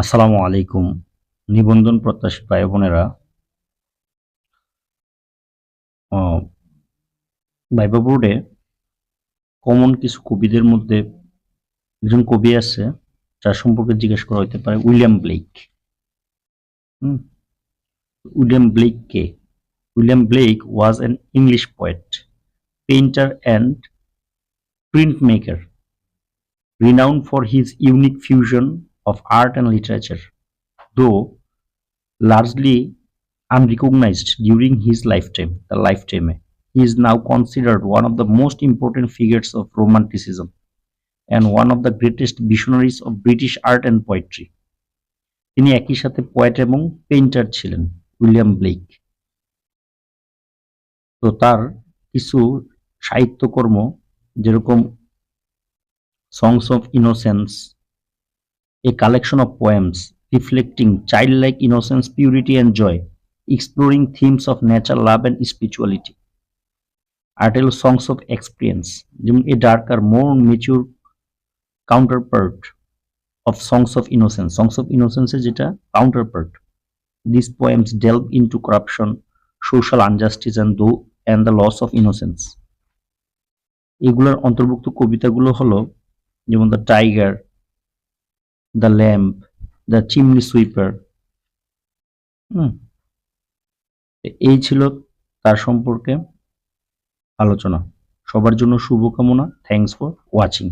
আসসালামু আলাইকুম, নিবন্ধন প্রত্যাশী ভাই বোনেরা। ভাইবা বোর্ডে কমন কিছু কবিদের মধ্যে একজন কবি আছে, যার সম্পর্কে জিজ্ঞেস করা হইতে পারে, William Blake hmm? William Blake K? William Blake was an English poet, painter and print maker renowned for his unique fusion of art and literature, though largely unrecognized during his lifetime, the lifetime. He is now considered one of the most important figures of Romanticism and one of the greatest visionaries of British art and poetry. তিনি একই সাথে poet এবং painter ছিলেন William Blake তো তার কিছু সাহিত্যকর্ম যেরকম songs of innocence, a collection of poems reflecting childlike innocence purity and joy exploring themes of nature love and spirituality আর্টেল songs of experience যেমন a dark or more mature counterpart of songs of innocence songs of ইনোসেন্সের যেটা counterpart this poems delve into corruption social injustice and though and the loss of innocence এগুলোর অন্তর্ভুক্ত কবিতাগুলো হলো, যেমন the tiger the lamp, the chimney sweeper হুম। এই ছিল তার সম্পর্কে আলোচনা। সবার জন্য শুভকামনা। Thanks for watching